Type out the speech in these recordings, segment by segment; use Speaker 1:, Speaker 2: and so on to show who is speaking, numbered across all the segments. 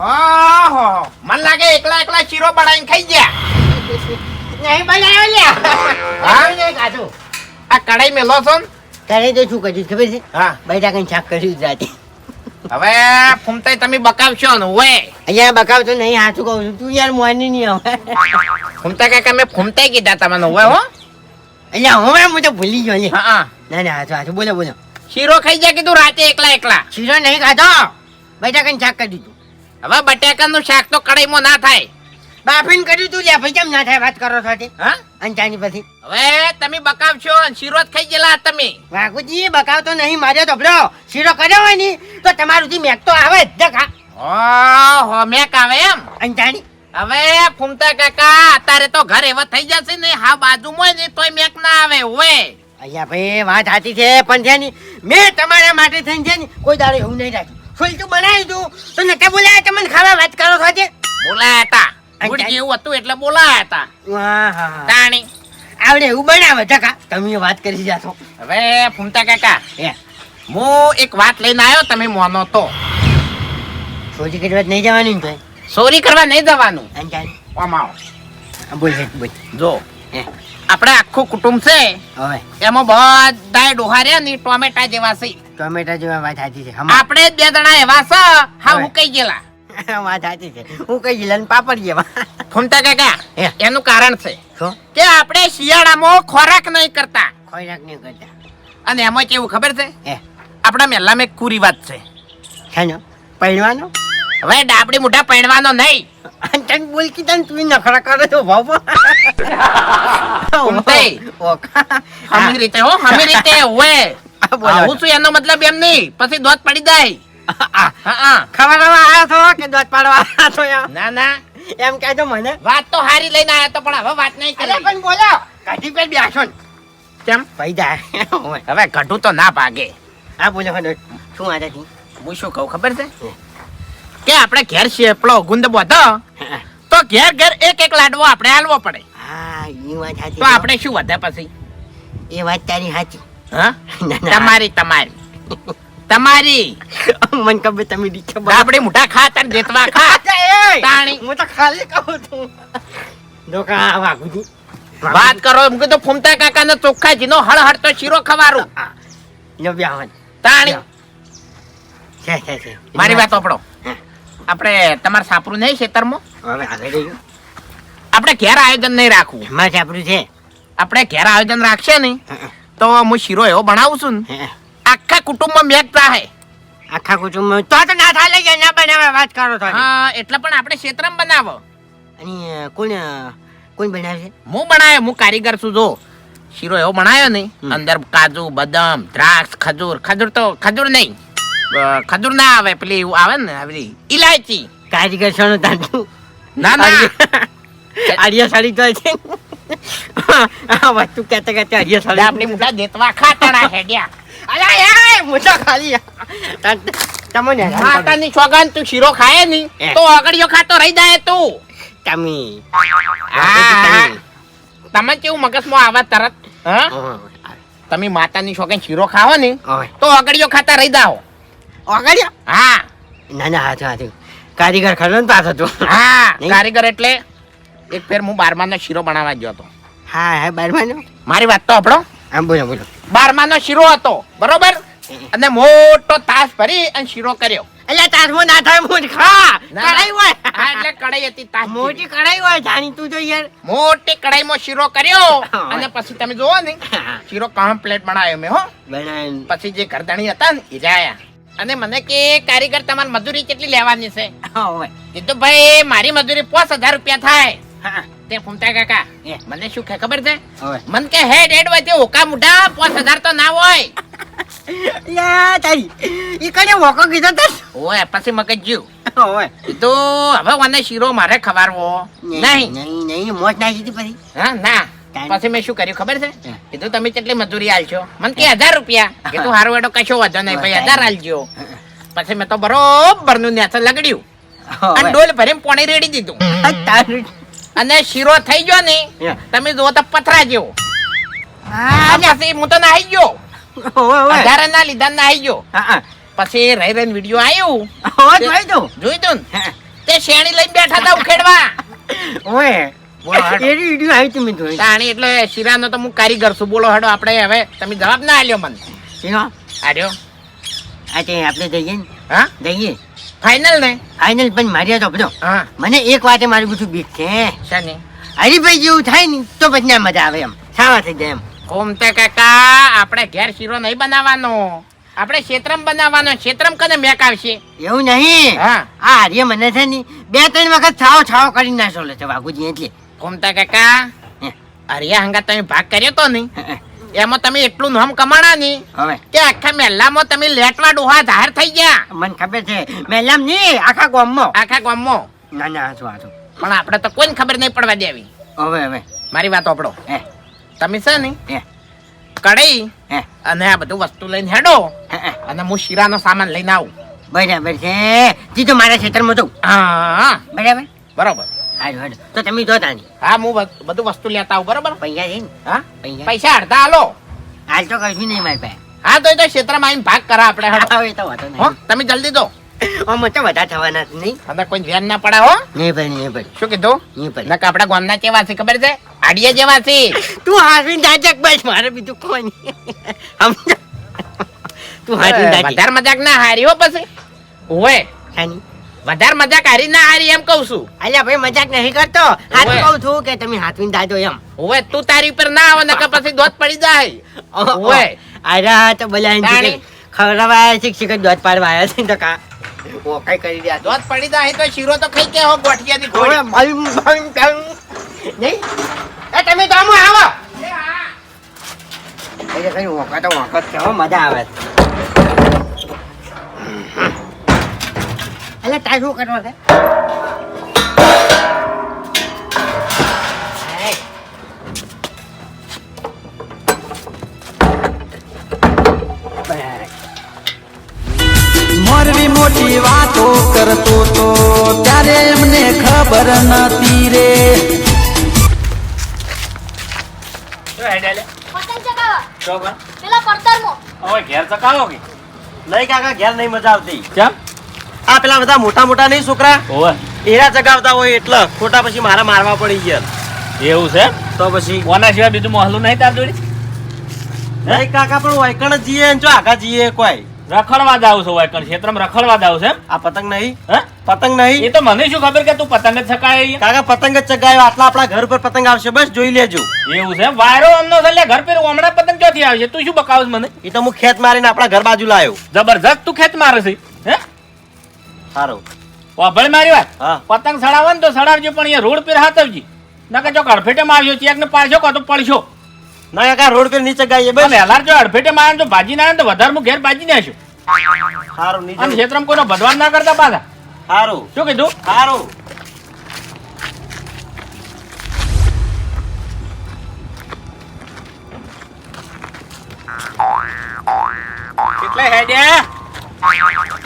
Speaker 1: ઓહો મન લાગે એકલા એકલા શીરો બનાવીને ખાઈ ગયા.
Speaker 2: નહીં બનાવ્યો લ્યા. ખાધું
Speaker 1: આ કઢાઈ મેલો છો ને?
Speaker 2: તારે તો શું કર્યું ખબર છે?
Speaker 1: હા.
Speaker 2: બટાકાનું શાક કર્યું જાતે
Speaker 1: હવે ફૂમતાઈ તમે બકાવશો ને ઓય
Speaker 2: અહીંયા બકાવશો નહીં હાથું કહું છું? તું યાર મોની નહીં હવે
Speaker 1: ફૂમતા કાકા મેં ફૂમતાઈ કીધા તમને ઓય હો.
Speaker 2: અહીંયા હવે હું તો ભૂલી ગયો
Speaker 1: હા
Speaker 2: ના ના હાથું હાથું બોલો બોલો.
Speaker 1: શીરો ખાઈ જાય કીધું રાતે એકલા એકલા?
Speaker 2: શીરો નહીં ખાધો. કઈ શાક કરી દીધું.
Speaker 1: હવે બટેકાનું શાક તો કડાઈમાં ના થાય.
Speaker 2: બાફીન કર્યું તું લ્યા ભાઈ કેમ ના થાય વાત કરો છો તે
Speaker 1: હા
Speaker 2: અંજાની પછી?
Speaker 1: હવે તમે બકાવશો અને શીરો ખાઈ ગયેલા તમે.
Speaker 2: વાઘુજી બકાવતો નહીં મારે તો ભલો શીરો કર્યો હોયની તો તમારું થી મેક તો આવે જ જખા
Speaker 1: ઓહો મેક આવે એમ.
Speaker 2: અંજાની
Speaker 1: હવે ફૂમતા કાકા અત્યારે તો ઘર એવા થઈ જશે ને હા બાજુમાં હોય ને તોય મેક ના આવે ઓએ
Speaker 2: અહીંયા ભાઈ વાત સાચી છે પણ છે ને મેં તમારા માટે થઈને છે ને કોઈ દાડે એવું નહીં રાખ્યું. ફૂલતું બનાવી દઉં? તો નતા બોલાયા તમને ખાવા વાત કરો આજે
Speaker 1: બોલાયા હતા. ગુડી જેવું હતું એટલે બોલાયા હતા. તાણી.
Speaker 2: આવડે એવું બનાવે કા તમે વાત કરી જાશો
Speaker 1: હવે ફૂમતા કાકા
Speaker 2: હે.
Speaker 1: એક વાત લઈને આવ્યો તમે મોનો તો.
Speaker 2: સોરી કરવા નહીં જવાની ને ભાઈ
Speaker 1: ચોરી કરવા નહીં જવાનું.
Speaker 2: અંચાની
Speaker 1: આમ આવો.
Speaker 2: બોલ બોલ.
Speaker 1: જો આપણે આખું કુટુંબ છે
Speaker 2: હવે.
Speaker 1: એમાં બધા ડોહાર્યા ને ટોમેટા જેવા છે.
Speaker 2: ટોમેટા જેવા વાત સાચી છે.
Speaker 1: આપણે બે જણા એવા છે. હા હું કઈ ગયેલા.
Speaker 2: વાત સાચી છે. હું કઈ ગયેલા પાપડ જેવા.
Speaker 1: ફૂમતા કાકા એનું કારણ છે કે આપણે શિયાળામાં ખોરાક નહીં કરતા.
Speaker 2: ખોરાક નહીં કરતા.
Speaker 1: અને એમાં કેવું ખબર છે? આપણા મહેલામાં એક કુરી વાત છે.
Speaker 2: હેનો પહેરવાનો
Speaker 1: હવે ડાબડી મોઢા પહેરવાનો નહીં.
Speaker 2: તને બોલકી તને તું નખરા કરે તો ભાવ
Speaker 1: હમી રીતે હો હમી રીતે હોય
Speaker 2: આ બોલો.
Speaker 1: હું છું એનો મતલબ એમ નહીં. પછી દોત પડી જાય.
Speaker 2: ખબર આવ્યો છો કે દોત પાડવા આવ્યો છો એમ?
Speaker 1: ના ના.
Speaker 2: એમ કહેજો મને?
Speaker 1: વાત તો હારી લઈને આવ્યો તો પણ હવે વાત નહીં કરે
Speaker 2: પણ બોલો. કાઢી પર બેસો ને.
Speaker 1: કેમ?
Speaker 2: ભાઈ જાય.
Speaker 1: હવે કઢું તો ના ભાગે.
Speaker 2: હા બોલો શું વાત હતી?
Speaker 1: હું શું કહું ખબર છે? કે આપણે ઘેર છીએ પેલો ગુંદ બોધો તો ઘેર ઘેર એક એક લાડવો આપણે હાલવો પડે.
Speaker 2: હા એ વાત સાચી
Speaker 1: તો આપણે શું વધે પછી?
Speaker 2: એ વાત તારી સાચી.
Speaker 1: હા. તમારી તમારી તમારી
Speaker 2: મને ખબર તમે દીક્ષા
Speaker 1: આપણે મોટા ખા તાર જેતવા ખા તાણી.
Speaker 2: હું તો ખાલી કહું છું દોકા વાઘુજી
Speaker 1: વાત કરો એમ તો ફૂમતા કાકા નો ચોખ્ખાજીનો હળહળ તો શીરો ખવારું
Speaker 2: લો બ્યાવન
Speaker 1: તાણી
Speaker 2: છે છે છે
Speaker 1: મારી વાત
Speaker 2: આપણો
Speaker 1: આપણે તમાર સાપરું નહીં ખેતરમાં
Speaker 2: હવે આગળ
Speaker 1: આપણે ઘેર આયોજન નહીં રાખવું
Speaker 2: મારે સાપરું છે
Speaker 1: આપણે ઘેર આયોજન રાખશે ને તો હું શીરો એવો બનાવું છું ને? આખા કુટુંબમાં મેક હે.
Speaker 2: આખા કુટુંબમાં તો તો ના થાય લઈ ના બનાવે વાત કરો તો.
Speaker 1: હા એટલે પણ આપણે ક્ષેત્રમાં બનાવો.
Speaker 2: અને કોણ કોણ બનાવે છે?
Speaker 1: હું બનાવ્યો હું કારીગર છું જો. શીરો એવો બનાવ્યો ને અંદર કાજુ બદામ દ્રાક્ષ ખજૂર. ખજૂર તો ખજૂર નહીં. ખજૂર ના આવે પેલી એવું આવે ને આવી ઇલાયચી
Speaker 2: કારીગર સોનો તાંડુ
Speaker 1: ના ના.
Speaker 2: આડિયા સાડી તો છે આ વસ્તુ કહેતા કહેતા સાડી
Speaker 1: આપણી મોટા દેતવા ખાતરા હેડ્યા
Speaker 2: અલા એ મોટા ખાલી. તમને.
Speaker 1: માતાની સોગન તું શીરો ખાય
Speaker 2: નહીં
Speaker 1: તો આગળિયો ખાતો રહી જાય તું.
Speaker 2: તમે.
Speaker 1: તમે. કેવું મગજમાં આવે તરત હા? તમે માતાની સોગન શીરો ખાવો ને તો આગળિયો ખાતા રહી જાઓ.
Speaker 2: આગળિયો
Speaker 1: હા.
Speaker 2: ના ના હાથું હાથું કારીગર ખરો ને પાછો તું.
Speaker 1: હા કારીગર એટલે એક ફેર હું બારમાનો શીરો બનાવવા ગયો હતો.
Speaker 2: હા હા બારમાનો?
Speaker 1: મારી વાત તો આપણો
Speaker 2: આમ બોલો બોલો.
Speaker 1: બારમાનો શીરો હતો બરોબર? અને મોટો તાસ ભરી અને શીરો કર્યો.
Speaker 2: એટલે તારમાં ના થાય મોટ ખા.
Speaker 1: હા
Speaker 2: હોય.
Speaker 1: એટલે કઢાઈ હતી તાસ
Speaker 2: મોટી કડાઈ હોય જાણી તું તો યાર.
Speaker 1: મોટી કઢાઈમાં શીરો કર્યો. અને પછી તમે જોવો ને શીરો કમ્પ્લેટ બનાવ્યો મેં હો. પછી જે ઘરધણી હતા ને એ જાયા અને મને કે કારીગર તમારી મજૂરી કેટલી લેવાની છે? કીધું ભાઈ મારી મજૂરી પાંચ હજાર રૂપિયા થાય.
Speaker 2: હા
Speaker 1: તે ફૂમતા કાકા. મને શું કે ખબર છે? મન કે હે ડેડ હોય તે ઓકા મુઢા પાંચ હજાર તો ના હોય.
Speaker 2: યા તારી. ઈ કને વોકો કીધો તો
Speaker 1: ઓય પછી મગજ જ્યું
Speaker 2: હોય
Speaker 1: કીધું હવે મને શીરો મારે ખવારવો. નહીં
Speaker 2: નહીં. નહીં મોજ ના સીધી પછી.
Speaker 1: હા ના. પછી મેં શું કર્યું ખબર છે? કીધું તમે કેટલી મજૂરી આલશો? મને કે હજાર રૂપિયા. કીધું હારું એડો કશો વાંધો નહીં ભાઈ હજાર આલજો. પછી મેં તો બરોબરનું નેચર લગડ્યું. અને ડોલ ભરીને પોણી રેડી દીધું. અને શીરો થઈ ગયો ને તમે જો તો પથરા જેવો. પછી હું તો નાહી ગયો. વધારે ના લીધા નાહી ગયો. પછી રહી રહીને વીડિયો આવ્યું
Speaker 2: જોઈ દઉં.
Speaker 1: જોઈ તું ને? તે શેણી લઈને બેઠા હતા ઉખેડવા.
Speaker 2: ઓય
Speaker 1: બોલો હેડો.
Speaker 2: એરી વીડિયો આવી તું મેં જોઈ.
Speaker 1: તાણી એટલે શીરાનો તો હું કારીગર છું. બોલો હેડો આપણે હવે તમે જવાબ ના આલ્યો મને. આર્યો
Speaker 2: આ આપણે જઈએ
Speaker 1: હા?
Speaker 2: જઈએ.
Speaker 1: ફાઇનલ ને?
Speaker 2: ફાઇનલ પણ માર્યા તો બધો.
Speaker 1: હા.
Speaker 2: મને એક વાતે મારું બધું બીક છે.
Speaker 1: શાની?
Speaker 2: હરીભાઈ જેવું થાય ને તો પછી ના મજા આવે એમ. સાવા થઈ જાય એમ.
Speaker 1: કોમતા કાકા આપણે ઘેર શીરો નહીં બનાવવાનો. આપણે ક્ષેત્રમ બનાવવાનો. ક્ષેત્રમ કને મેક આવશે?
Speaker 2: એવું નહીં.
Speaker 1: હા.
Speaker 2: આ હરીએ મને છે ને બે ત્રણ વખત છાવ છાવ કરી નાખો લે છે બાગુજી એટલે.
Speaker 1: કોમતા કાકા
Speaker 2: હે.
Speaker 1: અરિયા હંગા તમે ભાગ કર્યો તો નહીં. એમાં તમે એટલું નામ કમાણા નહીં.
Speaker 2: હવે?
Speaker 1: કે આખા મહેલામાં તમે લેટવા ડોહા જાહેર થઈ ગયા.
Speaker 2: મને ખબર છે મેલામ નહીં આખા ગામમાં.
Speaker 1: આખા ગામમાં.
Speaker 2: ના ના હાચું હાચું
Speaker 1: પણ આપણે તો કોઈને ખબર નહીં પડવા દેવી.
Speaker 2: હવે હવે.
Speaker 1: મારી વાત આપણો
Speaker 2: હે.
Speaker 1: તમે છે ને
Speaker 2: હે.
Speaker 1: કઢાઈ
Speaker 2: હે.
Speaker 1: અને આ બધું વસ્તુ લઈને હેડો. અને હું શીરાનો સામાન લઈને આવું.
Speaker 2: બરાબર છે. જી તો મારા ક્ષેત્રમાં જવું
Speaker 1: હા.
Speaker 2: બરાબર?
Speaker 1: બરોબર.
Speaker 2: તો તમે જો તાની
Speaker 1: હા હું બધું વસ્તુ લેતા આવું બરોબર?
Speaker 2: પૈસા છે
Speaker 1: હા?
Speaker 2: પૈસા
Speaker 1: અડધા હાલો
Speaker 2: હાલ તો કશું નહીં મારી પાસે.
Speaker 1: હા તો એ તો ક્ષેત્રમાં આવીને ભાગ કરા આપણે હા
Speaker 2: એ તો
Speaker 1: વાતો
Speaker 2: નહીં.
Speaker 1: તમે જલ્દી દો.
Speaker 2: આમાં તો વધારે થવાના જ નહીં.
Speaker 1: અને કોઈ ધ્યાન ના પડે હો.
Speaker 2: નહીં પડે નહીં પડે.
Speaker 1: શું કીધું?
Speaker 2: નહીં પડે.
Speaker 1: નકા આપડા ગામના કેવા છે ખબર છે? આડિયા જેવા છે.
Speaker 2: તું હાસવીને દાજક બસ મારે બીજું કોઈ નહીં. તું દાજક.
Speaker 1: વધારે મજાક ના હારી હો પછી. ઓવે.
Speaker 2: શાની
Speaker 1: વધારે મજાક હારી ના હારી એમ કહું છું.
Speaker 2: અલ્યા ભાઈ મજાક નહીં કરતો. હાથ કહું છું કે તમે હાથવીને દાજો એમ.
Speaker 1: ઓવે તું તારી પર ના આવે નકર પછી દોત પડી જાય. ઓવે.
Speaker 2: આરા તો
Speaker 1: તાણી.
Speaker 2: ખવડાવાયા છે શિખર પાડવા આવ્યા છે તો કા. ઓ કઈ કરી દે
Speaker 1: દોત પડી જાય તો શીરો તો ખાઈ કે હો ગોઠિયા
Speaker 2: ની
Speaker 1: ગોળી
Speaker 2: ભમ, ભમ, ભમ. નહીં? એ તમે તો આમ આવો એટલે કઈ ઓકા તો ઓકા હો, મજા આવે એટલે તાર શું કરવા છે?
Speaker 3: મોરવી મોટી વાતો કરતો તો ત્યારે એમને ખબર નતી રે.
Speaker 4: પતંગ ચગાવવા પેલા લઈ
Speaker 5: નહીં કાકા ઘેર નહીં મજા આવતી.
Speaker 6: કેમ?
Speaker 5: આ પેલા બધા મોટા મોટા નહીં છોકરા?
Speaker 6: ઓવે
Speaker 5: એરા ચગાવતા હોય એટલે ખોટા પછી મારા મારવા પડી ગયા.
Speaker 6: એવું છે?
Speaker 5: તો પછી
Speaker 6: કોના સિવાય બીજું મોહલું નહીં તાર જોડી?
Speaker 5: નહીં કાકા પણ વાયકણ જ ને જો આગા જીએ કોઈ.
Speaker 6: રખડવા જાવ છો વાયકણ ક્ષેત્રમાં રખડવા જાવ છે
Speaker 5: આ પતંગ નહીં.
Speaker 6: હે?
Speaker 5: પતંગ નહીં.
Speaker 6: એ તો મને શું ખબર કે તું પતંગ જ છકાય
Speaker 5: કાકા પતંગ જ ચગાવ્યો આટલા આપણા ઘર પર પતંગ આવશે બસ જોઈ લેજો.
Speaker 6: એવું છે વાયરો અમનો છે ઘર પર હમણાં પતંગ ક્યાંથી આવશે? તું શું બકાવસ મને?
Speaker 5: એ તો હું ખેત મારીને આપણા ઘર બાજુ લાવ્યો
Speaker 6: જબરજસ્ત તું ખેત મારે છે.
Speaker 5: સારું
Speaker 6: વાભળ મારી વાત.
Speaker 5: હા.
Speaker 6: પતંગ સડાવો ને તો સડાવજો પણ અહીંયા રોડ પર હાથવજી. નકર જો અડફેટે આવ્યો ચેક ને પાછો કો તો પડશો?
Speaker 5: ના કાકા રોડ પર નીચે ગાઈએ
Speaker 6: બસ. હેલાર જો અડફેટે માં આવ્યો તો ભાજી ના આવે તો વધારે હું ઘેર ભાજી નાખ્યો
Speaker 5: સારું
Speaker 6: અને
Speaker 5: નીચે
Speaker 6: ક્ષેત્રમાં કોઈનો ભદવાન ના કરતા પાછા.
Speaker 5: સારું
Speaker 6: શું કીધું?
Speaker 5: સારું
Speaker 6: એટલે હેડ્યા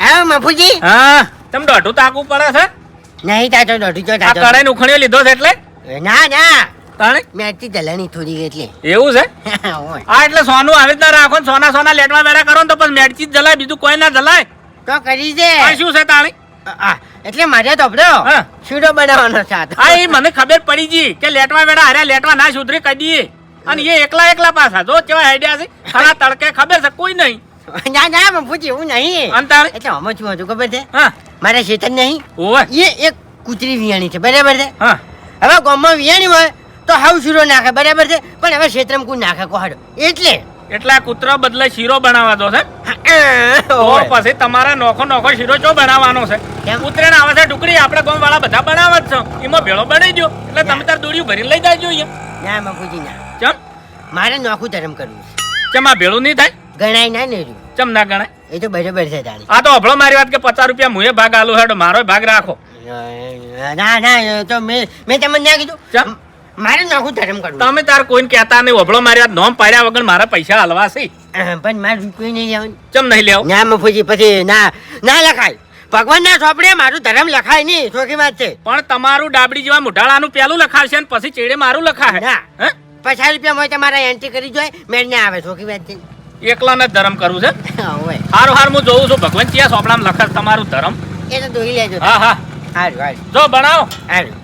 Speaker 2: હા મફુજી?
Speaker 6: હા. તમ દોઢું તાકવું પડે છે?
Speaker 2: નહીં તાજો દોઢું જો
Speaker 6: આ
Speaker 2: તાતો
Speaker 6: કડાઈ ઉખણ્યો લીધો છે એટલે?
Speaker 2: ના ના.
Speaker 6: તાણે?
Speaker 2: મેં આટલી દલાની થોડી એટલે.
Speaker 6: એવું છે?
Speaker 2: ઓય.
Speaker 6: આ એટલે સોનું આવી રીતના રાખો ને સોના સોના લેટવા વેરા કરો ને તો પણ મેડચી જ જલાય બીજું કોઈ ના જલાય.
Speaker 2: તો કરી દે.
Speaker 6: આ શું છે તાણી?
Speaker 2: આ, એટલે મારે ધોબડો
Speaker 6: હા.
Speaker 2: શીરો બનાવવાનો સાથ આ
Speaker 6: હા એ મને ખબર પડી ગઈ કે લેટવા વેડા હારે લેટવા ના સુધરી કદી અને એ એકલા એકલા પાછા જો કેવા આઈડિયા છે. ખરા તડકે ખબર છે કોઈ નહીં.
Speaker 2: ના ના મફુજી એવું નહીં.
Speaker 6: અને તાણે?
Speaker 2: એટલે આમાં શું હતું ખબર છે?
Speaker 6: હા.
Speaker 2: મારે શેતન નહીં.
Speaker 6: ઓવે.
Speaker 2: એ એક કૂતરી વિયાણી છે બરાબર છે?
Speaker 6: હા.
Speaker 2: હવે ગામમાં વિયાણી હોય તો હાવ શીરો નાખે બરાબર છે? પણ હવે ક્ષેત્રમાં કોઈ નાખે કોહાડો. એટલે?
Speaker 6: એટલે કૂતરા બદલે શીરો બનાવવા દો છે. તો પછી તમારા નોખો નોખો શીરો ચો બનાવવાનો છે? ઉત્તરાયણ આવે છે ટુકડી આપણે ગામ વાળા બધા બનાવવા જ છો. એમાં ભેળો બની ગયો. એટલે તમે તાર દોડ્યું ભરી લઈ જાય જોઈએ
Speaker 2: ના મગુજી ના.
Speaker 6: ચમ.
Speaker 2: મારે નોખું ધર્મ કરવું છે.
Speaker 6: ચમ આ ભેળું નહીં થાય?
Speaker 2: ગણાય ના નહીં.
Speaker 6: ચમ ના ગણાય?
Speaker 2: એ તો બેઠે બેઠે તારી.
Speaker 6: આ તો અભળો મારી વાત કે પચાસ રૂપિયા મુએ ભાગ આલુ હેડો મારો ભાગ રાખો.
Speaker 2: ના ના એ તો મેં મેં તમને ના કીધું? મારે નોખું ધર્મ કરવું.
Speaker 6: તમે તાર કોઈને કહેતા નહીં અભળો મારી વાત નોમ પાડ્યા વગર મારા પૈસા હલવા છે.
Speaker 2: પણ મારે કોઈ નહીં લેવાનું.
Speaker 6: ચમ નહીં લેવું?
Speaker 2: ના મફુજી પછી ના ના લખાય. ભગવાન ના ચોપડે મારું ધર્મ લખાય નહીં સોખી વાત છે.
Speaker 6: પણ તમારું ડાબડી જેવા મુઢાળાનું પેલું લખાશે ને પછી ચેડે મારું લખાશે
Speaker 2: ના. પચાસ રૂપિયા હોય તમારા એન્ટ્રી કરી જોઈએ મેળ ના આવે ચોખી વાત છે.
Speaker 6: એકલા ને ધર્મ કરવું છે?
Speaker 2: હા,
Speaker 6: હારું હાર હું જોઉં છું. ભગવાન ત્યાં સોપડામાં લખે છે તમારું ધર્મ.
Speaker 2: એ તો દોઈ લેજો.
Speaker 6: હા હા.
Speaker 2: હારું હારું.
Speaker 6: જો બનાવો
Speaker 2: હારું.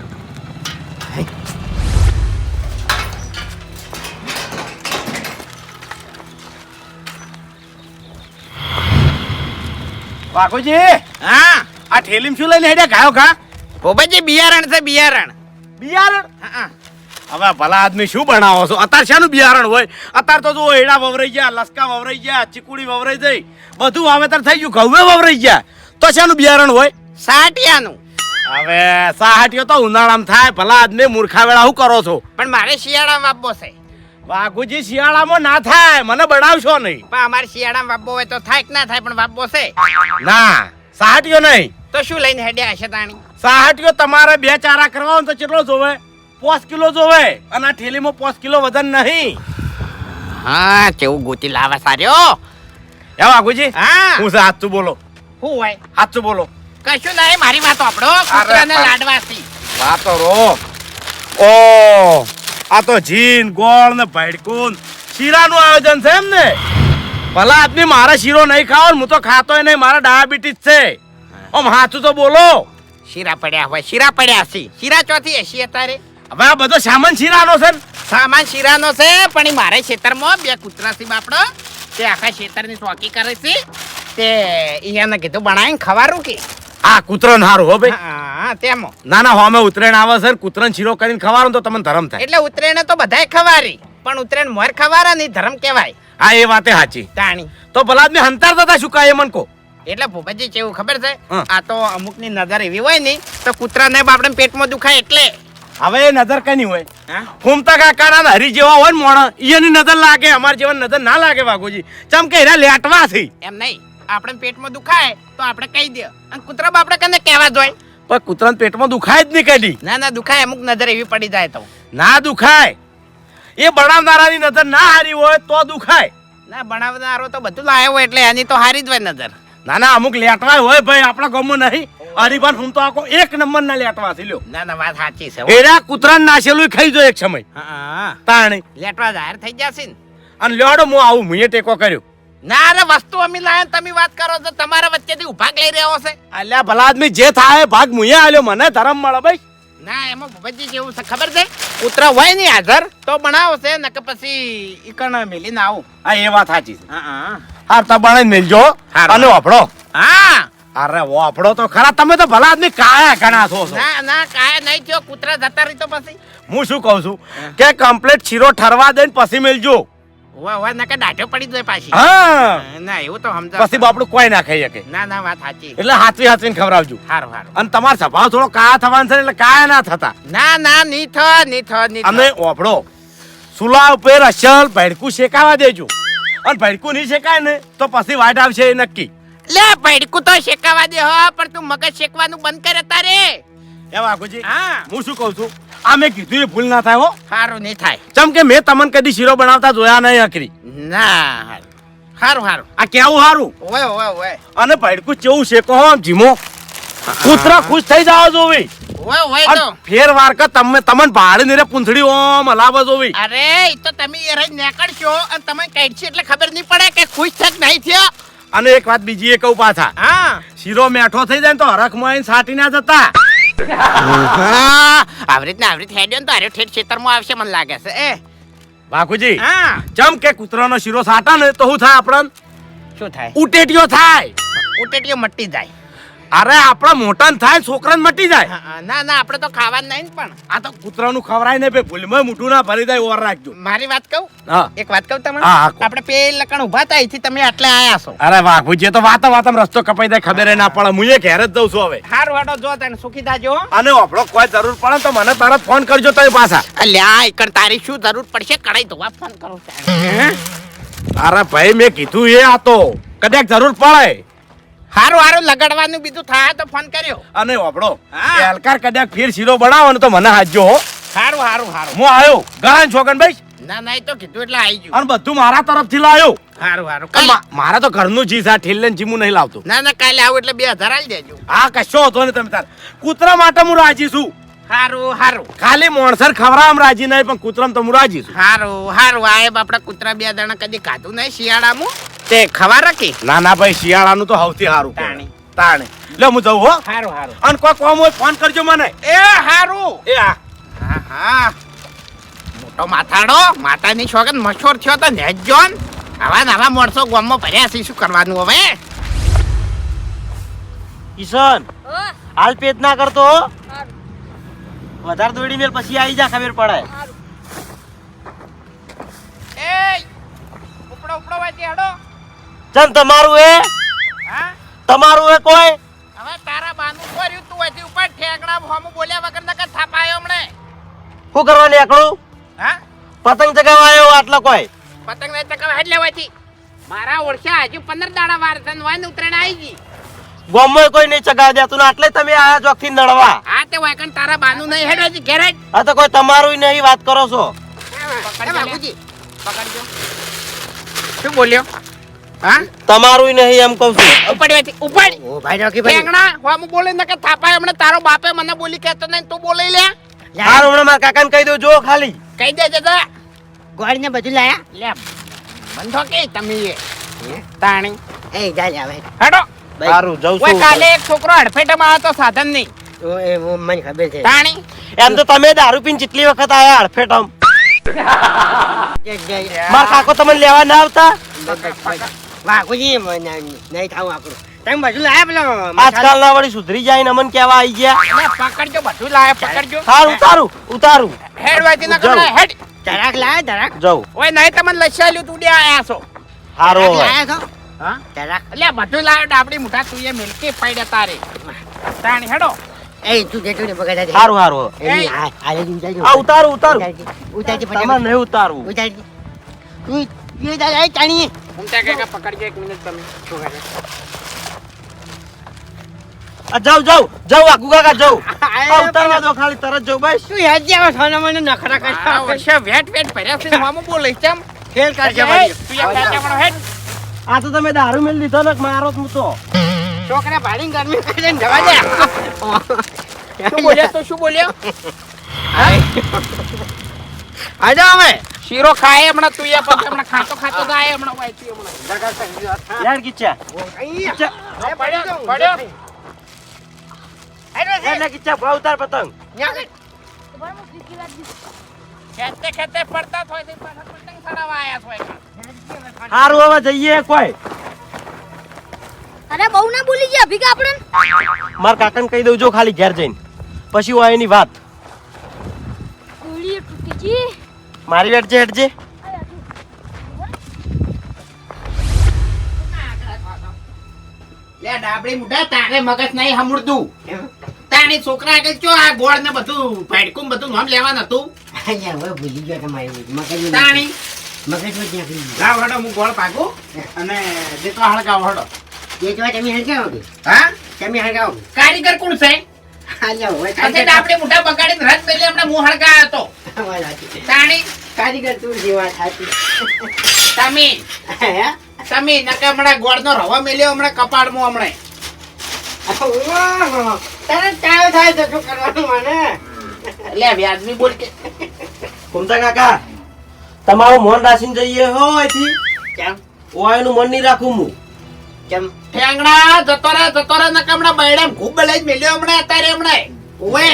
Speaker 5: વાઘુજી
Speaker 1: હા?
Speaker 5: આ ઠેલીમ શું લઈને હેડ્યા? ગાયો ઘા?
Speaker 1: ભૂપતજી બિયારણ છે બિયારણ.
Speaker 5: બિયારણ?
Speaker 1: હા.
Speaker 5: હવે ભલા આદમી શું બનાવો છો? અત્યારે શાનું બિયારણ હોય? અત્યારે તો જો એડા વવરાઈ ગયા લસકા વવરાઈ ગયા ચીકુડી વવરાઈ જઈ બધું વાવેતર થઈ ગયું ઘઉં વવરાઈ ગયા. તો શાનું બિયારણ હોય?
Speaker 1: સાટિયાનું.
Speaker 5: હવે સાહાટીઓ તો ઉનાળામાં થાય ભલા આદમી મૂર્ખા વેળા શું કરો છો?
Speaker 1: પણ મારે શિયાળામાં વાપવો છે.
Speaker 5: વાઘુજી શિયાળામાં ના થાય મને બડાવશો નહીં.
Speaker 1: પણ અમારે શિયાળામાં વાપવો હોય તો થાય કે ના થાય પણ વાપવો છે.
Speaker 5: ના સાહાટીઓ નહીં.
Speaker 1: તો શું લઈને હેડ્યા હશે તાણી?
Speaker 5: સાહાટીઓ તમારે બે ચારા કરવા તો કેટલો જોવે? પાંચ કિલો જોવે અને આ ઠેલીમાં પાંચ કિલો વજન નહીં.
Speaker 1: હા કેવું ગોતી લાવા સાર્યો
Speaker 5: હે. વાઘુજી
Speaker 1: હા.
Speaker 5: હું સાચું બોલો.
Speaker 1: શું હોય.
Speaker 5: હાથું બોલો.
Speaker 1: કશું નહીં મારી વાત આપણો કૂતરાને લાડવાથી.
Speaker 5: વાતો રો. ઓ આ તો જીન ગોળ ને ભડકુન શીરાનું આયોજન છે એમ ને? ભલા આદમી મારા શીરો નહીં ખાવો હું તો ખાતોય નહીં મારા ડાયાબિટીસ છે. ઓમ હાથું તો બોલો.
Speaker 1: શીરા પડ્યા હોય શીરા પડ્યા છે. શીરા ચોથી હશી અત્યારે?
Speaker 5: હવે આ બધો સામાન શીરાનો છે
Speaker 1: સામાન શીરાનો છે પણ એ મારે ખેતરમાં બે કૂતરા છે બાપડો. તે આખા ખેતરની ચોકી કરે છે. તે ઈયાને કીધું બનાવીને ખવારું કે?
Speaker 5: આ કૂતરન હારું હો ભાઈ.
Speaker 1: હા તેમ.
Speaker 5: ના ના હોમે ઉતરેણ આવે સર કૂતરન શીરો કરીને ખવારો તો તમને ધરમ થાય.
Speaker 1: એટલે ઉતરેણે તો બધાય ખવારી પણ ઉતરેણ મોર ખવારા નહીં ધર્મ કહેવાય.
Speaker 5: હા એ વાતે સાચી.
Speaker 1: તાણી.
Speaker 5: તો ભલા આદમી હંતારતા હતા શું કાંઈ મન કો
Speaker 1: એટલે ભૂપતજી કેવું ખબર છે? આ તો અમુકની નજર એવી હોય ને તો કૂતરાને બાપડે પેટમાં દુખાય એટલે.
Speaker 5: હવે એ નજર કની હોય?
Speaker 1: હા?
Speaker 5: ફૂમતા કાકાના હરી જેવા હોય ને મોણા એની નજર લાગે અમાર જેવા નજર ના લાગે વાઘુજી. ચમ કે એના લેટવા થી
Speaker 1: એમ નહીં. આપણે પેટમાં દુખાય તો આપણે કહી દે. અને કૂતરા બાપડે કને કહેવા જોઈએ
Speaker 5: પણ કૂતરાના પેટમાં દુખાય જ નહીં કદી.
Speaker 1: ના ના દુખાય અમુક નજર એવી પડી જાય તો.
Speaker 5: ના દુખાય. એ બનાવનારાની નજર ના હારી હોય તો દુખાય.
Speaker 1: ના બનાવનારો તો બધું લાયો હોય એટલે એની તો હારી જ હોય નજર.
Speaker 5: ના ના અમુક લેટવાય હોય ભાઈ આપણા ગામમાં નહીં. હરીબાન તો આખો એક નંબર ના લેટવા થી લ્યો.
Speaker 1: ના ના વાત સાચી છે
Speaker 5: એરા કૂતરાને નાશેલું ખાઈ જો એક સમય.
Speaker 1: હા
Speaker 5: તાણી.
Speaker 1: લેટવા જાહેર થઈ જશે ને?
Speaker 5: અને લ્યોડો હું આવું મુએ ટેકો કર્યો.
Speaker 1: ના અરે વસ્તુ અમે લાયા તમે વાત કરો તો તમારા વચ્ચેથી ઉભાગ લઈ રહ્યો છે.
Speaker 5: અલ્યા ભલા આદમી જે થાય ભાગ મુએ આલ્યો મને ધરમ મળે ભાઈ.
Speaker 1: ના એમાં ભૂપતજી જેવું છે ખબર છે? કૂતરા હોય ને હાજર તો બનાવશે નકર પછી ઈકણ મેલીને આવું.
Speaker 5: આ એ વાત સાચી છે.
Speaker 1: હા હા.
Speaker 5: હાર તો બને મેલજો અને વાપડો
Speaker 1: હા.
Speaker 5: અરે વાપડો તો ખરા તમે તો ભલા આદમી કાયા ઘણા છો
Speaker 1: ના ના કાંઈ નહીં થયો કૂતરા જતા રહી તો પછી.
Speaker 5: હું શું કહું છું? કે કમ્પ્લીટ શીરો ઠરવા દઈને પછી મેલજો.
Speaker 1: વાહ વાહ નકે દાઢો પડી જાય પાછી.
Speaker 5: હા.
Speaker 1: ના એવું તો સમજા
Speaker 5: પછી બાપડું કોઈ ના ખાઈ શકે.
Speaker 1: ના ના વાત સાચી.
Speaker 5: એટલે હાથવી હાથવીને ખવડાવજો.
Speaker 1: સારું હાર.
Speaker 5: અને તમાર સ્વભાવ થોડો કાયા થવાનો છે એટલે કાયા ના થતા.
Speaker 1: ના ના ની થો ની થો ની
Speaker 5: અમે ઓપડો સુલા ઉપર અસલ ભડકું શેકાવા દેજો. અને ભડકું નહીં શેકાય ને તો પછી વાટ આવશે એ નક્કી.
Speaker 1: લે ભડકું તો શેકાવા દે હો પણ તું મગજ શેકવાનું બંધ કરે તારે.
Speaker 5: એ વાઘુજી
Speaker 1: હા.
Speaker 5: હું શું કહું છું? આ મેં કીધું એ ભૂલ ના થાય હો.
Speaker 1: સારું નહીં થાય.
Speaker 5: ચમ કે મેં તમને કદી શીરો બનાવતા જોયા નહીં અકરી
Speaker 1: ના સારું સારું
Speaker 5: આ કેવું સારું
Speaker 1: ઓય ઓય ઓય.
Speaker 5: અને ભડકું ચેવું શેકો હો જીમો કૂતરા ખુશ થઈ જાવ જોવી
Speaker 1: ઓય ઓય તો.
Speaker 5: ફેર વાર કે તમે તમને ભાડે નીરે પૂંછડી ઓમ હલાવા જોવી
Speaker 1: અરે તો તમે એ રહી નીકળશો અને તમે કઈડશો એટલે ખબર નહીં પડે કે ખુશ થક નહીં થયો.
Speaker 5: અને એક વાત બીજી એ કહું પાછા.
Speaker 1: હા.
Speaker 5: શીરો મેઠો થઈ જાય ને તો હરખમાં આવીને સાટી ના જતા.
Speaker 1: હા ને આવરીત આવી રીતે હેડ્યો ને તો અરે ઠેઠ ખેતરમાં આવશે મને લાગે છે એ.
Speaker 5: વાઘુજી
Speaker 1: હા.
Speaker 5: ચમ કે કૂતરાનો શીરો સાટા ને તો શું થાય આપણને?
Speaker 1: શું થાય?
Speaker 5: ઉટેટીઓ થાય.
Speaker 1: ઉટેટીઓ મટી જાય.
Speaker 5: અરે આપણા મોટા થાય છોકરાને મટી જાય.
Speaker 1: ના ના આપણે તો ખાવા નહીં પણ.
Speaker 5: આ તો કૂતરાનું ખવરાય ને બે ભૂલમાં મોઢું ના ભરી જાય ઓર રાખજો.
Speaker 1: મારી વાત કહું? એક વાત કહું તમને. આપણે પેલ લકણ ઊભા હતા અહીંથી તમે આટલે આયા છો.
Speaker 5: અરે વાઘુજી તો વાત વાતામાં રસ્તો કપાઈ જાય ખબર ના પડે. હું એ ઘેર જ જઉં છું હવે.
Speaker 1: હાર વાડો જો તને સુખી થાજો
Speaker 5: અને આપણો કોઈ જરૂર પડે તો મને તરત ફોન કરજો તોય પાછા.
Speaker 1: અલ્યા એકણ તારી શું જરૂર પડશે? કડાઈ ધોવા ફોન કરો
Speaker 5: અરે ભાઈ મેં કીધું એ આ તો. કદાચ જરૂર પડે.
Speaker 1: હારું હારું લગાડવાનું બીજું થાય તો ફોન કર્યો.
Speaker 5: અને વાપડો એલકાર કદાચ ફેર શીરો બનાવો ને તો મને હાજજો હો.
Speaker 1: હારું હારું હારું.
Speaker 5: હું આવ્યો. ગાન છોકન ભાઈ?
Speaker 1: ના ના એ તો કીધું એટલે આવી ગયું.
Speaker 5: અને બધું મારા તરફથી લાયો.
Speaker 1: હારું હારું.
Speaker 5: મારા તો ઘરનું ચીજ આ ઠેલે જીમું નહીં લાવતો.
Speaker 1: ના ના કાલે આવું એટલે બે હજાર આવી દેજો.
Speaker 5: આ કશો હતો ને તમે તાર. કૂતરા માટે હું રાજી છું.
Speaker 1: હારું હારું.
Speaker 5: ખાલી મોણસર ખવરામ રાજી નહીં પણ કૂતરામ તો હું રાજી છું.
Speaker 1: હારું હારું. આ બાપડા કૂતરા બે દાણા કદી ખાધું નહીં શિયાળામાં? તે ખવા રાખી?
Speaker 5: ના ના ભાઈ શિયાળાનું તો સૌથી સારું
Speaker 1: તાણી.
Speaker 5: તાણે. લે હું જઉં હો.
Speaker 1: સારું સારું
Speaker 5: અને કોઈ કોમ હોય ફોન કરજો મને.
Speaker 1: એ હારું.
Speaker 5: એ હા
Speaker 1: હા હા. મોટો માથાડો. માતાની છોકન મશોર થયો તો નેજોન આવા નવા માણસો ગામમાં ભર્યા છે શું કરવાનું હવે?
Speaker 7: કિશન હાલ પેદ ના કરતો હો. વધારે દોડી મેલ પછી આવી જા ખબર પડે.
Speaker 4: સારું
Speaker 1: એ ઉપડો ઉપડો વાંચી હેડો.
Speaker 7: ચમ તમારું એ? તમારું એ કોઈ?
Speaker 1: હવે તારા બાનું કર્યું? તું હજી ઉપર ઠેકડા હોમું બોલ્યા વગર નકર થાપાયો હમણે.
Speaker 7: શું કરવાની એકડું
Speaker 1: હા?
Speaker 7: પતંગ ચગાવવા આવ્યો આટલો કોઈ?
Speaker 1: પતંગ ને ચકાવ એટલે લેવાથી મારા ઓળખ્યા હજુ પંદર દાડા વાર તન વાન ઉતરેણ આવી ગઈ.
Speaker 7: ગોમો કોઈ નહીં ચગાવ દે. તું આટલે તમે આયા ચોકથી નડવા.
Speaker 1: હા તે વાયકન તારા બાનું નહીં હેડ છે ઘેર
Speaker 7: હા તો કોઈ તમારું નહીં વાત કરો છો.
Speaker 1: પકડજો પકડજો. શું બોલ્યો? હા?
Speaker 7: તમારું નહીં એમ કહું છું.
Speaker 1: ઉપાડ વાંચી ઉપાડ.
Speaker 7: ઓ ભાઈ રોકી
Speaker 1: ઠેંગણા હોમું બોલે ને કે થાપા એમણે તારો બાપે મને બોલી કહેતો નહીં તું બોલી લે.
Speaker 7: હાર હમણાં મારા કાકાને કહી દો જો ખાલી.
Speaker 1: કહી દે તો.
Speaker 7: ગોળ ને બધું લાયા?
Speaker 1: લે બંધો કે તમે એ? તાણી.
Speaker 7: એ જા જા ભાઈ.
Speaker 1: હટો
Speaker 7: સારું જઉં છું.
Speaker 1: કાલે એક છોકરો હડફેટમાં આવ્યો તો સાધન નહીં.
Speaker 7: એ મને ખબર છે.
Speaker 1: તાણી.
Speaker 7: એમ તો તમે દારૂ પીને જેટલી વખત આયા હડફેટમ મારા કાકો તમને લેવા ના આવતા?
Speaker 2: વાઘુજી નહીં થાવું આપણું તમે બધું લાયા પેલો
Speaker 7: આજકાલ ના વળી સુધરી જાય ને અમન કેવા આવી ગયા?
Speaker 1: પકડજો બધું લાય પકડજો.
Speaker 7: સારું ઉતારું ઉતારું.
Speaker 1: હેડ વાતી ના. કપડા હેડ.
Speaker 2: ધરાક લાયા ધરાક
Speaker 7: જાઉં.
Speaker 1: ઓય નહીં તમને લસાલ્યું તું ડ્યા આયા છો
Speaker 7: હારો
Speaker 2: લાયા છો
Speaker 1: હા?
Speaker 2: ધરાક
Speaker 1: એટલે બધું લાયો ડાબડી મુઠા તું એ મિલકી પડ્યા તારે. તાણી હેડો.
Speaker 2: એ તું જેટલું ને બગાડા
Speaker 7: હારું હારું
Speaker 1: એ.
Speaker 2: આલે ઉતારજો
Speaker 7: આ ઉતારું ઉતારું.
Speaker 2: ઉતારજી
Speaker 7: તમારે નહીં ઉતારવું.
Speaker 2: ઉતારજી તું એ દાદા એ
Speaker 1: હું કાકા પકડજો એક મિનિટ તમે શું કરે?
Speaker 7: જાઉં જાઉં જાઉં આ ગુગાકા જાઉં. આ ઉતારવા દો ખાલી તરત જાઉં બસ.
Speaker 2: શું યાદ જાવ આવો સોના મને નખરા
Speaker 1: આ
Speaker 2: કરતા
Speaker 1: વર્ષે વેટ વેટ ભર્યા છે મામો બોલે ચમ.
Speaker 2: ફેલ
Speaker 1: એ,
Speaker 2: ભાઈ.
Speaker 1: તું એક કાચા હેડ
Speaker 7: આ તો તમે દારૂ મેલ લીધો ને મારો તું હું તો
Speaker 2: છોકરા ભાડીને ગરમી કરે ને જવા દે.
Speaker 1: શું બોલ્યા તો શું બોલ્યા?
Speaker 2: આજો હવે.
Speaker 1: શીરો ખાય હમણાં તું એ પછી હમણાં ખાતો ખાતો જાય હમણાં વાંચી હમણાં.
Speaker 7: યાર કિચ્ચા
Speaker 2: અહીંયા.
Speaker 1: પડ્યો પડ્યો.
Speaker 7: એને કિચ્ચા ભાવ ઉતાર પતંગ.
Speaker 1: ખેતે ખેતે પડતા થોય દે પાછા પતંગ સડાવા આયા થોય
Speaker 7: હારું હવે જઈએ કોઈ.
Speaker 4: અરે બહુ ના બોલી ગયા ભીગા આપણે
Speaker 7: માર કાકાને કહી દઉં જો ખાલી ઘેર જઈને. પછી હોય એની વાત
Speaker 4: જી.
Speaker 7: મારી વેટ છે હેઠ
Speaker 1: લે ડાબડી મુઢા તારે મગજ નહીં હમુરદું તાણી છોકરા આગળ ચો આ ગોળ ને બધું ફાડકું બધું નામ લેવાનું હતું
Speaker 2: અહીંયા હવે ભૂલી ગયો તમારી મગજ
Speaker 1: તાણી.
Speaker 2: મગજમાં
Speaker 1: લાવ હડો હું ગોળ પાકું અને દેતો હળગાવ હડો.
Speaker 2: તો તમે હરગાવો
Speaker 1: હા?
Speaker 2: તમે હરગાવો
Speaker 1: કારીગર કોણ છે? બગાડીને હમણાં હું હળગાયો હતો. તાણી.
Speaker 2: કારીગર તું જે સાચી
Speaker 1: તમે. તમે નકે હમણાં ગોળનો રવા મેલ્યો હમણાં કપાળમાં હમણાં.
Speaker 2: ઓહો, તરત થાય તો શું કરવાનું મને?
Speaker 1: લે વ્યાજબી બોલ કે.
Speaker 7: કુમતા કાકા તમારું મન રાખીને જઈએ હો અહીંથી.
Speaker 2: કેમ?
Speaker 7: ઓયનું મન નહીં રાખું હું.
Speaker 2: કેમ?
Speaker 1: ઠેંગણા જતો રહે જતો રહે નકે હમણાં બૈડામ ખૂબ બળાઈ જ મેલ્યો હમણાં અત્યારે હમણાં. ઓવે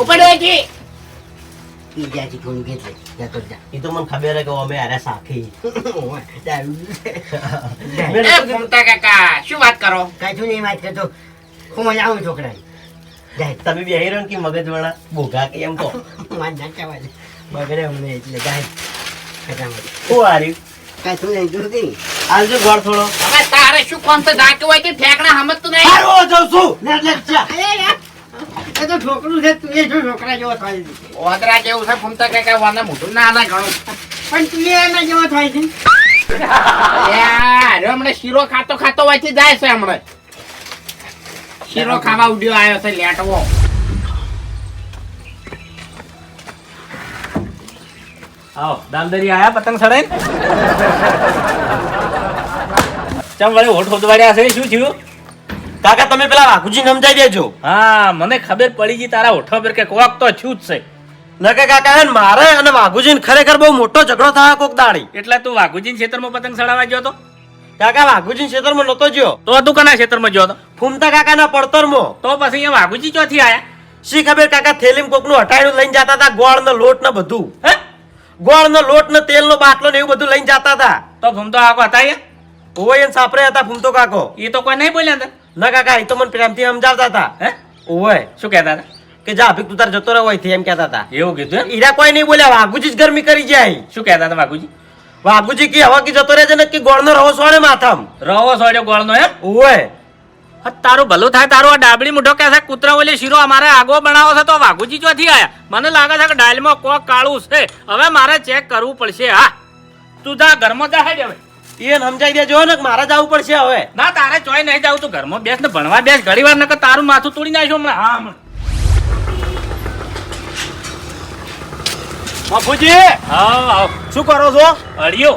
Speaker 1: ઉપડ્યો છે
Speaker 2: ઈ જ્યાંથી થોડું ઘેર જા
Speaker 7: એ તો મને ખબર હે કે અમે આરે સાખી.
Speaker 1: કાકા શું વાત કરો?
Speaker 2: કશું નહીં વાત કરતો. હું લાવું છોકરા જાય.
Speaker 7: તમે બે હિરોન કે મગજ વાળા? બોગા કે એમ કહો?
Speaker 2: વાત ના કહેવાય બગડે અમને એટલે જાય. ખજામાં.
Speaker 7: શું હાર્યું?
Speaker 2: કશું નહીં જોતી
Speaker 7: આલજો ગોળ થોડો.
Speaker 1: હવે તારે શું કોમ તો ધાક્યું હોય છે ઠેકણા સમજતું નહીં.
Speaker 7: હારું જાઉં છું. લે લે ચા
Speaker 2: અરે યાર, એ તો છોકરું છે તું એ જો છોકરા જેવો થાય છે.
Speaker 1: ઓદરા જેવું છે કાકા વાના મોઢું ના ના ઘણું.
Speaker 2: પણ તું એના જેવો થાય છે.
Speaker 1: યાર હમણાં શીરો ખાતો ખાતો વાંચી જાય છે હમણાં. શીરો ખાવા ઉડ્યો આવ્યો છે લેટવો.
Speaker 6: આવો દામદરી આયા પતંગ સડાઈ ચમ વળી હોઠ હોદવાડ્યા છે શું થયું?
Speaker 7: કાકા તમે પેલા વાઘુજી સમજાઈ દેજો.
Speaker 6: હા મને ખબર પડી ગઈ તારા હોઠો પર કે કોક તો છું જ છે.
Speaker 7: નકે કાકા મારે અને વાઘુજી ખરેખર બહુ મોટો ઝઘડો થાય કોક દાડી.
Speaker 6: એટલે તું વાઘુજી ક્ષેત્રમાં પતંગ સડાવવા ગયો તો?
Speaker 7: કાકા વાઘુજી ક્ષેત્રમાં નતો જ્યો
Speaker 6: તો તું કના ક્ષેત્રમાં ગયો હતો
Speaker 7: ફૂમતા કાકાના પડતરમાં.
Speaker 6: તો પછી અહીંયા વાઘુજી ચોથી આયા?
Speaker 7: શી ખબર કાકા થેલીમ કોકનું હટાયું લઈને જતા હતા ગોળ નો લોટ ને બધું.
Speaker 6: હે?
Speaker 7: ગોળ નો લોટ ને તેલ નો બાટલો ને એવું બધું લઈને જતા હતા.
Speaker 6: તો ભૂમતો કાકો હતા અહીંયા?
Speaker 7: ઓય એને સાપરે હતા ભૂમતો કાકો.
Speaker 6: એ તો કોઈ નહીં બોલ્યા અંદર
Speaker 7: ના કાકા એ તો મને પ્રેમથી સમજાવતા હતા.
Speaker 6: હે?
Speaker 7: ઓય
Speaker 6: શું કહેતા હતા?
Speaker 7: કે જા અભિક તું તાર જતો રહ્યો હોય એમ કહેતા હતા.
Speaker 6: એવું કીધું?
Speaker 7: ઈરા કોઈ નહીં બોલ્યા વાઘુજી જ ગરમી કરી જાય
Speaker 6: શું કહેતા હતા વાઘુજી?
Speaker 7: વાઘુજી કે હવા કે જતો રહે છે ને કે ગોળનો રવો સોળે માથામ.
Speaker 6: રવો સોડ્યો ગોળનો એમ?
Speaker 7: ઓય
Speaker 6: તારું ભલું થાય તારું આ ડાબડી મૂઢો કે છે કૂતરા ઓલી શીરો અમારે આગો બનાવો છે તો વાઘુજી ચોથી આયા. મને લાગે છે કે ડાયલમાં કોક કાળું છે. હવે મારે ચેક કરવું પડશે હા. તું જા ઘરમાં જા હેડ હવે.
Speaker 7: એ સમજાઈ દેજો ને મારે જવું પડશે હવે.
Speaker 6: ના તારે ચોય નહીં જાવ તું ઘરમાં બેસ ને ભણવા બેસ ઘડી વાર નકર તારું માથું તોડી નાખ્યું હમણાં. હા હમણાં.
Speaker 5: બાપુજી!
Speaker 6: આવ
Speaker 5: શું કરો છો?
Speaker 6: અડિયો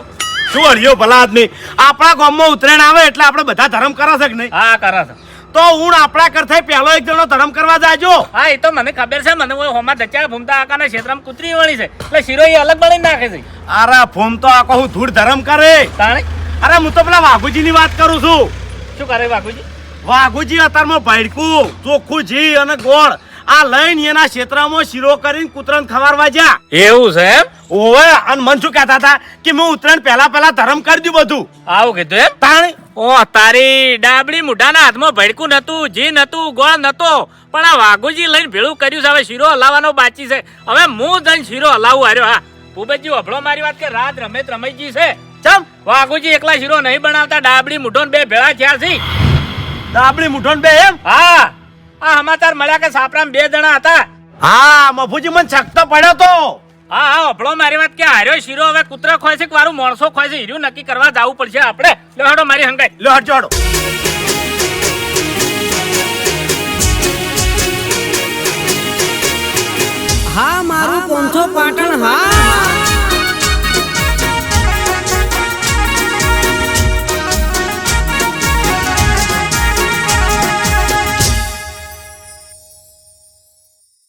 Speaker 5: શું હરિયો ભલા આદમી આપણા ગામમાં ઉત્તરાયણ આવે એટલે આપણે બધા ધર્મ કરે છે કે નહીં?
Speaker 6: હા કરા છે.
Speaker 5: તો હું આપણા કરતા પહેલો એક જણો ધર્મ કરવા જાજો.
Speaker 6: હા એ તો મને ખબર છે મને ઓય હોમાં ધચ્યા ભૂમતા આકાના ક્ષેત્રમાં કૂતરી વળી છે. એટલે શીરો એ અલગ બની નાખે છે.
Speaker 5: અરે ફોમ તો આખો હું ધૂળ ધર્મ કરે.
Speaker 6: તાણે?
Speaker 5: અરે હું તો પેલા વાઘુજી ની વાત કરું છું.
Speaker 6: શું કરે વાઘુજી?
Speaker 5: વાઘુજી અત્યારમાં ભડકું ચોખ્ખું ઘી અને ગોળ. આ લઈને એના ક્ષેત્રમાં શીરો કરીને કૂતરાને ખવારવા જ્યાં.
Speaker 6: એવું છે એમ?
Speaker 5: ઓવે અને મન શું કહેતા હતા કે હું ઉત્તરાયણ પહેલા પહેલા ધર્મ કરી દઉં બધું.
Speaker 6: આવું કીધું એમ?
Speaker 5: તાણ?
Speaker 6: ઓ તારી ડાબડી મુઢાના હાથમાં ભડકું નતું જી નતું ગોળ નતો પણ આ વાઘુજી લઈને ભેળું કર્યું છે હવે શીરો હલાવવાનો બાકી છે. હવે હું જઈને શીરો હલાવું હાર્યો હા. ભૂપતજી વફળો મારી વાત કે રાત રમેત રમેશજી છે.
Speaker 5: ચમ?
Speaker 6: વાઘુજી એકલા શીરો નહીં બનાવતા ડાબડી મુઢોન બે ભેળા થયા છે.
Speaker 5: ડાબડી મુઠોન બે એમ?
Speaker 6: હા. આ સમાચાર મળ્યા કે સાપરામ બે જણા હતા.
Speaker 5: હા મફુજી મને છકતો પડ્યો તો.
Speaker 6: હા હા અભળો મારી વાત કે હાર્યો શીરો હવે કૂતરા ખોય છે કે વારું માણસો ખોય છે? હીરું નક્કી કરવા જવું પડશે આપણે. લહડો મારી હંગાઈ.
Speaker 5: લો હટજો
Speaker 3: હા મારું પોંથો પાટણ